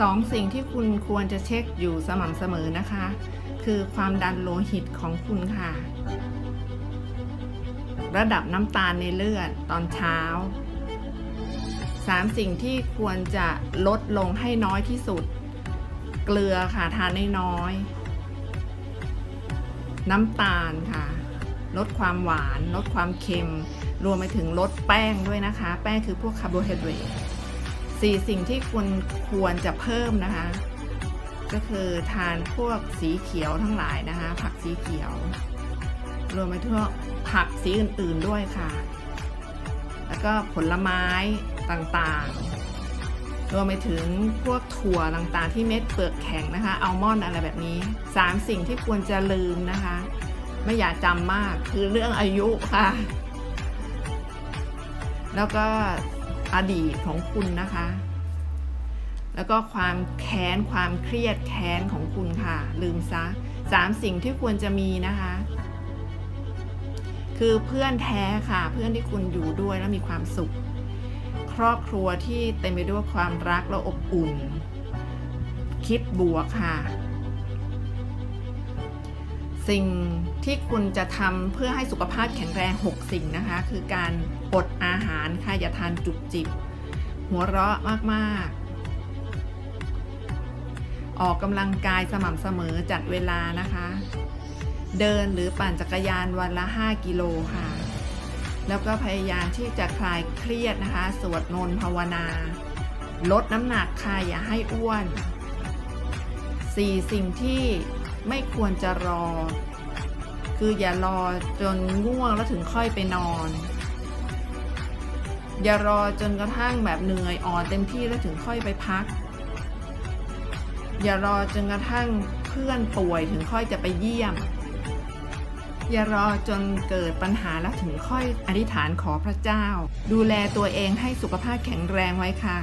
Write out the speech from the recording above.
สองสิ่งที่คุณควรจะเช็คอยู่สม่ำเสมอนะคะ คือความดันโลหิตของคุณค่ะ ระดับน้ำตาลในเลือดตอนเช้าสามสิ่งที่ควรจะลดลงให้น้อยที่สุด เกลือค่ะทานน้อยๆน้ำตาลค่ะ ลดความหวาน ลดความเค็ม รวมไปถึงลดแป้งด้วยนะคะ แป้งคือพวกคาร์โบไฮเดรต สี่สิ่งที่คุณควรจะเพิ่มนะคะ ก็คือทานพวกสีเขียวทั้งหลายนะคะ ผักสีเขียว รวมไปถึงผักสีอื่น ๆด้วยค่ะ แล้วก็ผลไม้ต่างๆ รวมไปถึงพวกถั่วต่างๆ ที่เม็ดเปลือกแข็งนะคะอัลมอนด์อะไรแบบนี้สามสิ่งที่ควรจะลืมนะคะ ไม่อยากจำมากคือเรื่องอายุค่ะ แล้วก็ อดีตของคุณนะคะ แล้วก็ความแค้นความเครียดแค้นของคุณค่ะ ลืมซะสามสิ่งที่ควรจะมีนะคะ คือเพื่อนแท้ค่ะ เพื่อนที่คุณอยู่ด้วยแล้วมีความสุข ครอบครัวที่เต็มไปด้วยความรักและอบอุ่น คิดบวกค่ะ สิ่งที่คุณจะทำเพื่อให้สุขภาพแข็งแรง 6 สิ่งนะคะ คือการอดอาหารค่ะอย่าทานจุกจิบ หัวเราะมากๆ ออกกำลังกายสม่ำเสมอจัดเวลานะคะ เดินหรือปั่นจักรยานวันละ 5 กิโลค่ะ แล้วก็พยายามที่จะคลายเครียดนะคะ สวดมนต์ภาวนา ลดน้ำหนักค่ะอย่าให้อ้วน 4 สิ่งที่ ไม่ควรจะรอ คืออย่ารอจนง่วงแล้วถึงค่อยไปนอน อย่ารอจนกระทั่งแบบเหนื่อยอ่อนเต็มที่แล้วถึงค่อยไปพัก อย่ารอจนกระทั่งเพื่อนป่วยถึงค่อยจะไปเยี่ยม อย่ารอจนเกิดปัญหาแล้วถึงค่อยอธิษฐานขอพระเจ้า ดูแลตัวเองให้สุขภาพแข็งแรงไว้ค่ะ